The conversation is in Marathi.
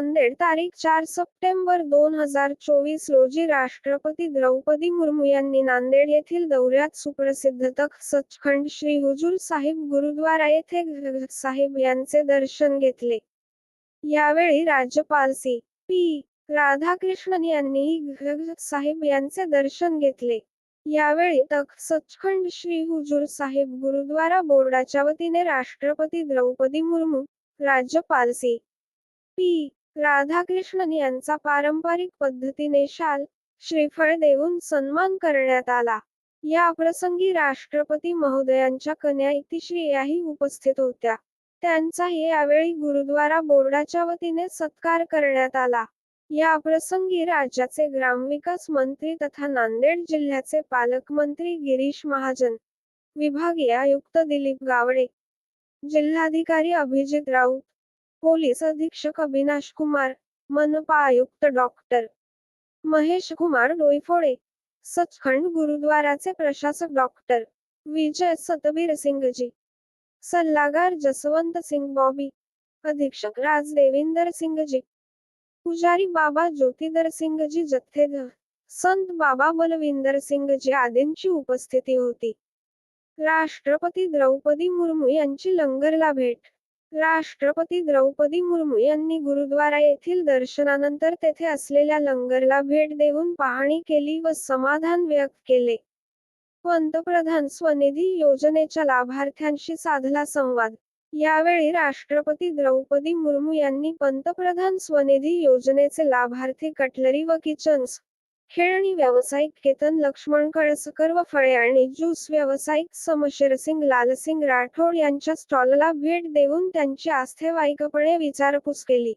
नांदेड तारीख चार सप्टेंबर दोन हजार चोवीस रोजी राष्ट्रपती द्रौपदी मुर्मू यांनी नांदेड येथील दौऱ्यात सुप्रसिद्ध तख सचखंड श्री हुजूर साहिब गुरुद्वारा येथे साहेब साहिब यांचे दर्शन घेतले. यावेळी राज्यपाल सी. पी. राधाकृष्णन यांनीही ग्रंथ साहिब यांचे दर्शन घेतले. यावेळी तख सचखंड श्री हुजूर साहिब गुरुद्वारा बोर्डाच्या वतीने राष्ट्रपती द्रौपदी मुर्मू राज्यपाल सी. पी. राधाकृष्णन यांचा पारंपरिक पद्धतीने शाल श्रीफळ देऊन सन्मान करण्यात आला. या प्रसंगी राष्ट्रपती महोदयांच्या कन्या इतिश्रीयाही उपस्थित होत्या. त्यांचाही यावेळी गुरुद्वारा बोर्डाच्या वतीने सत्कार करण्यात आला. या प्रसंगी राज्याचे ग्रामविकास मंत्री तथा नांदेड जिल्ह्याचे पालकमंत्री गिरीश महाजन विभागीय आयुक्त दिलीप गावडे जिल्हाधिकारी अभिजित राऊत पोलीस अधीक्षक अविनाश कुमार मनपा आयुक्त डॉक्टर महेश कुमार डोईफोडे सचखंड गुरुद्वाराचे प्रशासक डॉक्टर विजय सतबीर सिंगजी सल्लागार जसवंत सिंग बॉबी अधीक्षक राज देविंदर सिंगजी पुजारी बाबा ज्योतिदर सिंगजी जथ्थेदार संत बाबा बलविंदर सिंगजी आदींची उपस्थिती होती. राष्ट्रपती द्रौपदी मुर्मू यांची लंगरला भेट राष्ट्रपती द्रौपदी मुर्मू यांनी गुरुद्वारा येथील दर्शनानंतर तेथे असलेल्या लंगरला भेट देऊन पाहणी केली व समाधान व्यक्त केले. पंतप्रधान स्वनिधी योजनेच्या लाभार्थ्यांशी साधला संवाद. यावेळी राष्ट्रपती द्रौपदी मुर्मू यांनी पंतप्रधान स्वनिधी योजनेचे लाभार्थी कटलरी व किचन्स खेळणी व्यावसायिक केतन लक्ष्मण कळसकर व फळे आणि ज्यूस व्यावसायिक समशेरसिंग लालसिंग राठोड यांच्या स्टॉलला भेट देऊन त्यांची आस्थेवाईकपणे विचारपूस केली.